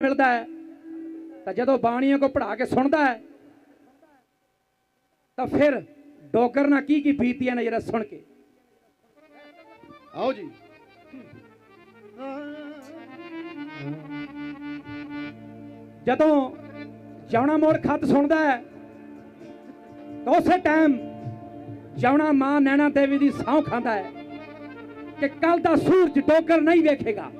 ਮਿਲਦਾ ਹੈ ਤਾਂ ਜਦੋਂ ਬਾਣੀਆਂ ਕੋ ਪੜਾ ਕੇ ਸੁਣਦਾ ਹੈ ਤਾਂ ਫਿਰ ਡੋਗਰ ਨਾਲ ਕੀ ਕੀ ਬੀਤੀਆਂ ਨੇ ਜਰਾ ਸੁਣ ਕੇ। ਆਓ ਜੀ। ਜਦੋਂ ਜਾਉਣਾ ਮੋੜ ਖੱਤ ਸੁਣਦਾ ਹੈ ਤਾਂ ਉਸੇ ਟਾਈਮ ਜਾਉਣਾ ਮਾਂ ਨੈਣਾ ਦੇਵੀ ਦੀ ਸਹੁੰ ਖਾਂਦਾ ਹੈ ਕਿ ਕੱਲ ਦਾ ਸੂਰਜ ਡੋਗਰ ਨਹੀਂ ਵੇਖੇਗਾ।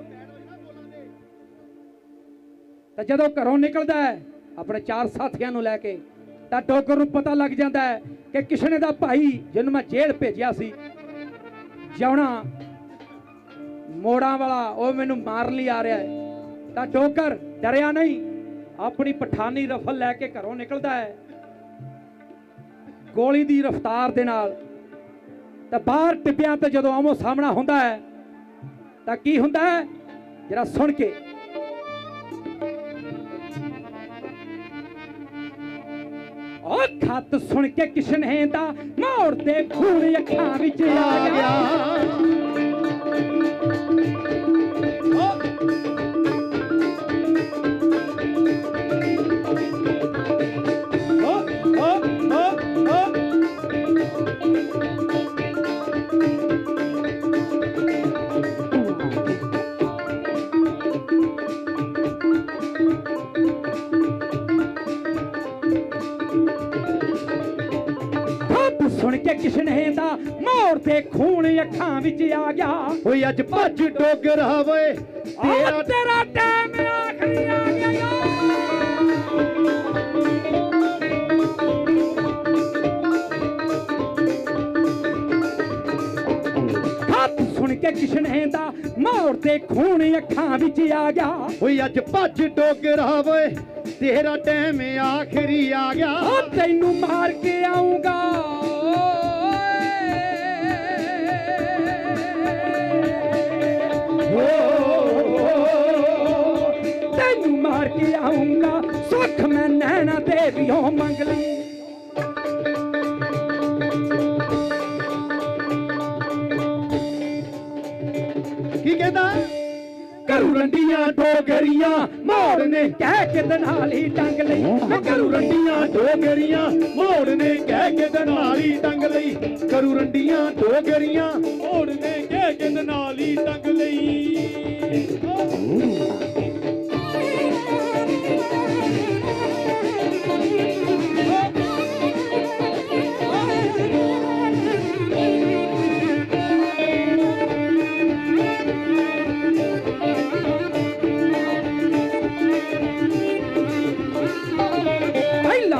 ਤਾਂ ਜਦੋਂ ਘਰੋਂ ਨਿਕਲਦਾ ਹੈ, ਆਪਣੇ ਚਾਰ ਸਾਥੀਆਂ ਨੂੰ ਲੈ ਕੇ, ਤਾਂ ਡੋਗਰ ਨੂੰ ਪਤਾ ਲੱਗ ਜਾਂਦਾ ਹੈ ਕਿ ਕਿਸ਼ਨੇ ਦਾ ਭਾਈ, ਜਿਹਨੂੰ ਮੈਂ ਜੇਲ੍ਹ ਭੇਜਿਆ ਸੀ, ਜਿਉਣਾ, ਮੋੜਾਂ ਵਾਲਾ, ਉਹ ਮੈਨੂੰ ਮਾਰਨ ਲਈ ਆ ਰਿਹਾ ਹੈ। ਤਾਂ ਡੋਗਰ ਡਰਿਆ ਨਹੀਂ, ਆਪਣੀ ਪਠਾਨੀ ਰਫਲ ਲੈ ਕੇ ਘਰੋਂ ਨਿਕਲਦਾ ਹੈ। ਗੋਲੀ ਦੀ ਰਫ਼ਤਾਰ ਦੇ ਨਾਲ, ਤਾਂ ਬਾਹਰ ਟਿੱਬਿਆਂ ਤੇ ਜਦੋਂ ਆਮੋ ਸਾਹਮਣਾ ਹੁੰਦਾ ਹੈ, ਤਾਂ ਕੀ ਹੁੰਦਾ ਹੈ? ਜਿਹੜਾ ਸੁਣ ਕੇ। ਉਹ ਖੱਤ ਸੁਣ ਕੇ ਕਿਸ਼ਨੇ ਦਾ ਮੋੜ ਤੇ ਖੂਨ ਅੱਖਾਂ ਵਿੱਚ ਆ ਗਿਆ। ਸੁਣ ਕੇ ਕਿਸ਼ਨੇ ਦਾ ਮੋੜ ਤੇ ਖੂਨ ਅੱਖਾਂ ਵਿੱਚ ਆ ਗਿਆ। ਓਏ ਅੱਜ ਭੱਜ ਡੋਗਰ ਹੋਵੇ ਆ ਤੇਰਾ ਟਾਈਮ ਆਖਰੀ ਆ ਗਿਆ ਖੱਤ ਸੁਣ ਕੇ ਕਿਸ਼ਨੇ ਦਾ ਮੋੜ ਤੇ ਖੂਨ ਅੱਖਾਂ ਵਿੱਚ ਆ ਗਿਆ। ਓਏ ਅੱਜ ਭੱਜ ਡੋਗਰ ਹੋਵੇ ਤੇਰਾ ਟਾਈਮ ਆਖਰੀ ਆ ਗਿਆ। ਆ ਤੈਨੂੰ ਮਾਰ ਕੇ ਆਉਂਗਾ ਤੈਨੂੰ ਮਾਰ ਕੇ ਆਉਂਗਾ ਸੁੱਖ ਮੈਂ ਨੈਣਾ ਦੇਵੀਓ ਮੰਗ ਲਈ ਕੀ ਕਹਿੰਦਾ? ਕਰੂ ਰੰਡੀਆਂ ਡੋਗਰੀਆਂ ਮੋੜ ਨੇ ਕਹਿ ਕੇ ਦਨਾਲੀ ਟੰਗ ਲਈ। ਮੈਂ ਕਰੂ ਰੰਡੀਆਂ ਡੋਗਰੀਆਂ ਮੋੜ ਨੇ ਕਹਿ ਕੇ ਦਨਾਲੀ ਟੰਗ ਲਈ। ਕਰੂ ਰੰਡੀਆਂ ਡੋਗਰੀਆਂ ਮੋੜ ਨੇ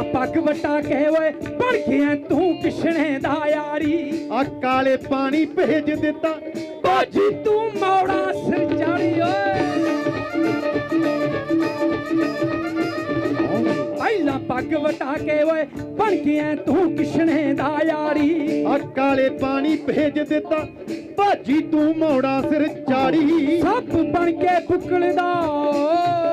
ਪਹਿਲਾਂ ਪੱਗ ਵਟਾ ਕੇ ਓਏ ਬਣ ਗਿਆ ਤੂੰ ਕਿਸ਼ਨੇ ਦਾ ਯਾਰੀ। ਆ ਕਾਲੇ ਪਾਣੀ ਭੇਜ ਦਿੱਤਾ। ਬਾਜੀ ਤੂੰ ਮੌੜਾ ਸਿਰ ਚਾੜੀ ਓਏ। ਪਹਿਲਾਂ ਪੱਗ ਵਟਾ ਕੇ ਓਏ ਬਣ ਗਿਆ ਤੂੰ ਕਿਸ਼ਨੇ ਦਾ ਯਾਰੀ। ਆ ਕਾਲੇ ਪਾਣੀ ਭੇਜ ਦਿੱਤਾ। ਭਾਜੀ ਤੂੰ ਮੋੜਾ ਸਿਰ ਚਾੜੀ। ਸੱਪ ਬਣ ਕੇ ਬੁਕਲਦਾ ਓਏ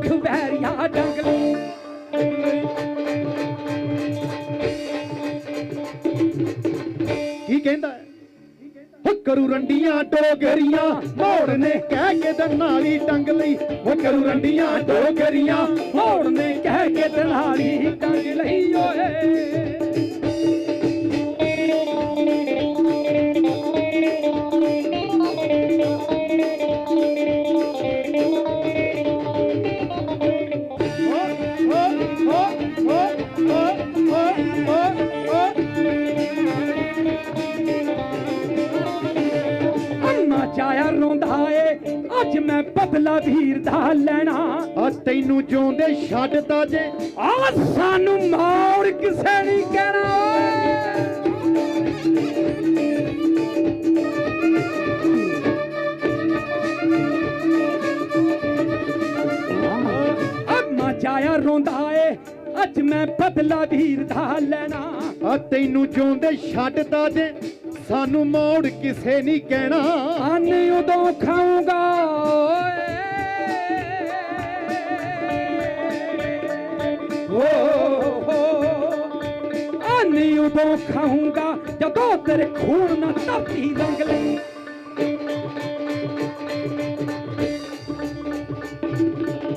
ਸਾਡੀ ਵੈਰੀਆ ਡੰਗਲੀ ਕੀ ਕਹਿੰਦਾ ਹੈ? ਹੋ ਕਰੂ ਰੰਡੀਆਂ ਡੋਗਰੀਆਂ ਮੋੜ ਨੇ ਕਹਿ ਕੇ ਦਨਾਲੀ ਟੰਗ ਲਈ। ਹੋ ਕਰੂ ਰੰਡੀਆਂ ਡੋਗਰੀਆਂ ਮੋੜ ਨੇ ਕਹਿ ਕੇ ਦਲਾਲੀ ਟੰਗ ਲਈ, ਓਏ। ਚਾਇਆ ਰੋਂਦਾ ਏ। ਅੱਜ ਮੈਂ ਬਦਲਾ ਵੀਰ ਦਾ ਲੈਣਾ। ਆ ਤੈਨੂੰ ਜਿਉਂਦੇ ਛੱਡਦਾ ਜੇ। ਆ ਸਾਨੂੰ ਮੌੜ ਕਿਸੇ ਨਹੀਂ ਕਹਿਣਾ ਅੰਮਾ ਚਾਇਆ ਰੋਂਦਾ ਏ। ਅੱਜ ਮੈਂ ਬਦਲਾ ਵੀਰ ਦਾ ਲੈਣਾ। ਆ ਤੈਨੂੰ ਜਿਉਂਦੇ ਛੱਡਦਾ ਜੇ। ਸਾਨੂੰ ਮੋੜ ਕਿਸੇ ਨਹੀਂ ਕਹਿਣਾ। ਅੰਨ ਉਦੋਂ ਖਾਊਂਗਾ, ਓਏ। ਉਦੋਂ ਖਾਊਂਗਾ, ਜਦੋਂ ਤੇਰੇ ਖੂਨ ਨਾਲ ਧਰਤੀ ਰੰਗ ਲਈ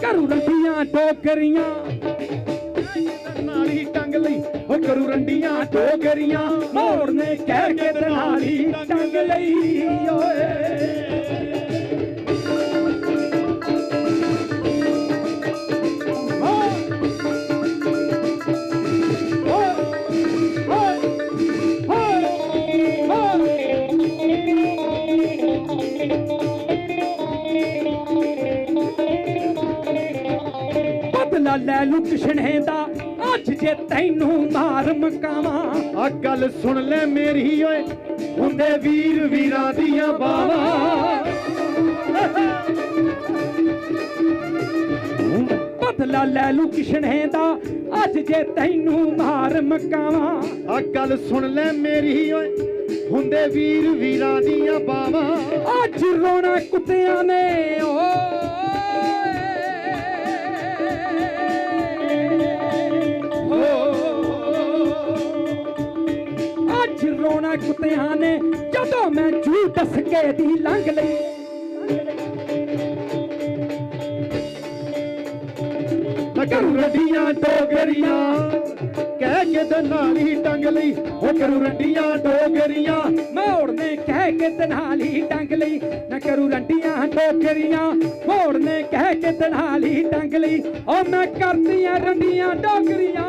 ਕਰੂ ਰੰਡੀਆਂ ਡੋਗਰੀਆਂ ਉਹ ਕਰੂ ਰੰਡੀਆਂ ਡੋਗਰੀਆਂ ਮੋੜ ਨੇ ਕਹਿ ਕੇ ਤੇ ਟੰਗ ਲਈ ਓਏ। ਲੈ ਲੂ ਕਿਸ਼ਨੇ ਦਾ ਅੱਜ ਜੇ ਤੈਨੂੰ ਮਾਰ ਮਕਾਵਾਂ ਆ ਗੱਲ ਸੁਣ ਲੈ ਮੇਰੀ ਓਏ ਹੁੰਦੇ ਵੀਰ ਵੀਰਾਂ ਦੀਆਂ ਬਾਵਾਂ। ਬਦਲਾ ਲੈ ਲੂ ਕਿਸ਼ਨੇ ਦਾ ਅੱਜ ਜੇ ਤੈਨੂੰ ਮਾਰ ਮਕਾਵਾਂ ਆ ਗੱਲ ਸੁਣ ਲੈ ਮੇਰੀ ਓਏ ਹੁੰਦੇ ਵੀਰ ਵੀਰਾਂ ਦੀਆਂ ਬਾਵਾਂ। ਅੱਜ ਰੋਣਾ ਕੁੱਤਿਆਂ ਨੇ ਓਏ। ਅੱਜ ਰੋਣਾ ਕੁੱਤਿਆਂ ਨੇ, ਜਦੋਂ ਮੈਂ ਜੂ ਦਸਕੇ ਦੀ ਲੰਘ ਲਈ। ਮੈਂ ਡੋਗਰੀਆਂ ਕਹਿ ਕੇ ਤੇ ਟੰਗ ਲਈ। ਉਹ ਕਰੂ ਰੰਡੀਆਂ ਡੋਗਰੀਆਂ ਮੋੜ ਨੇ ਕਹਿ ਕੇ ਦਨਾਲੀ ਟੰਗ ਲਈ। ਨਾ ਕਰੂ ਰੰਡੀਆਂ ਡੋਗਰੀਆਂ ਮੋੜਨੇ ਕਹਿ ਕੇ ਦਨਾਲੀ ਟੰਗ ਲਈ। ਉਹ ਮੈਂ ਕਰਦੀਆਂ ਰੰਡੀਆਂ ਡੋਗਰੀਆਂ